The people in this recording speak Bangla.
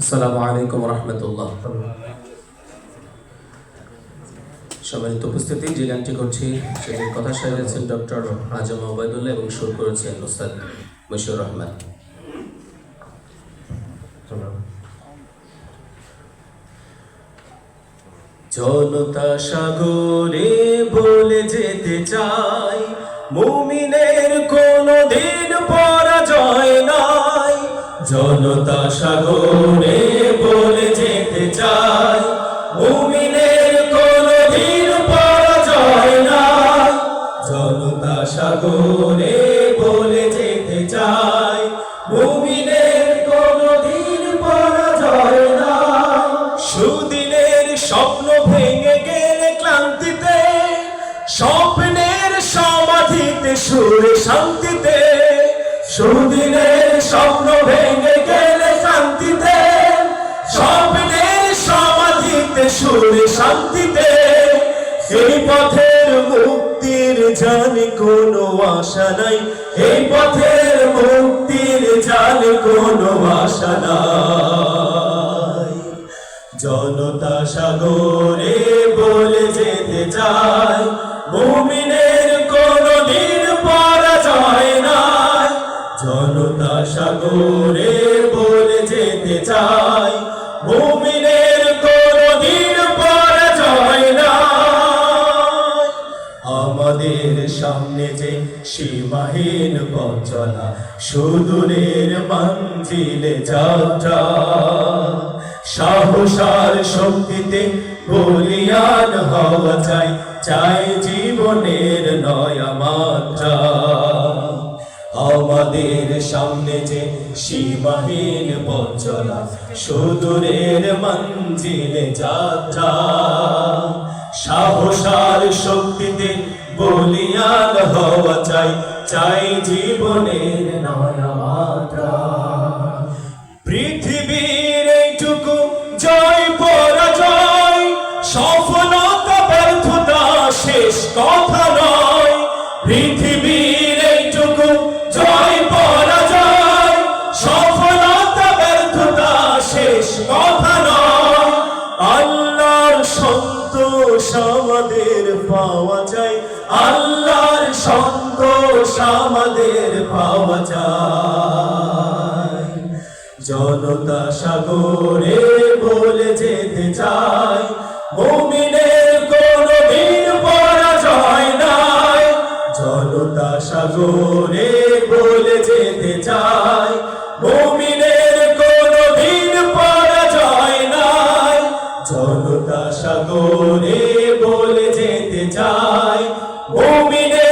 আসসালামু আলাইকুম রহমতুল্লাহ। সম্মানিত উপস্থিতি, যে গানটি করছি, সেটির কথা সাজিয়েছেন ডক্টর আজম এবং সুর করেছেন মশিউর রহমান। জনতা সাগরে বলে যেতে চাই, মুমিনের কোনো দিন পরাজয় জনতা সাগরে বলে যেতে চাই মুমিনের কোনো দিন পরাজয় নাই জনতা সাগরে বলে যেতে চাই মুমিনের কোনো দিন পরাজয় নাই সুদিনের স্বপ্ন ভেঙে গেলে ক্লান্তিতে, স্বপ্নের সমাধিতে সুরে শান্তিতে, সুদিনের স্বপ্ন ভেঙে গেলে শান্তিতে স্বপ্নের সমাধিতে, সুরে শান্তিতে এই পথের মুক্তির জানি কোনো আশা নাই। এই পথের মুক্তির জানি কোনো আশা নাই। জনতা সাগরে বলে যেতে চাই মুমিনের সাগরে যেতে চাই। মুমিনের কোনো দিন পরাজয় নাই। আমাদের সামনে যে সীমাহীন সুদূরের মঞ্জিলে যাত্রা। সাহসার শক্তিতে বলিয়ান হওয়া চাই চাই জীবনের নয়া মাত্রা। আমাদের সামনে যে সীমাহীন পথ সুদূরের মঞ্জিলে যাত্রা। সাহসার শক্তিতে বলিয়ান হওয়া চাই চাই জীবনের নয়া মাত্রা পৃথিবীর এইটুকু জয়, পরাজয়, সফলতা, ব্যর্থতা, শেষ কথা সন্তোষ আমাদের পাওয়া যায়। আল্লাহর সন্তোষ আমাদের পাওয়া যায়। জনতা সাগরে বলে যেতে চাই মুমিনের কোনো দিন পরাজয় নাই। জনতা সাগরে সাগরে বলে যেতে চাই। মুমিনের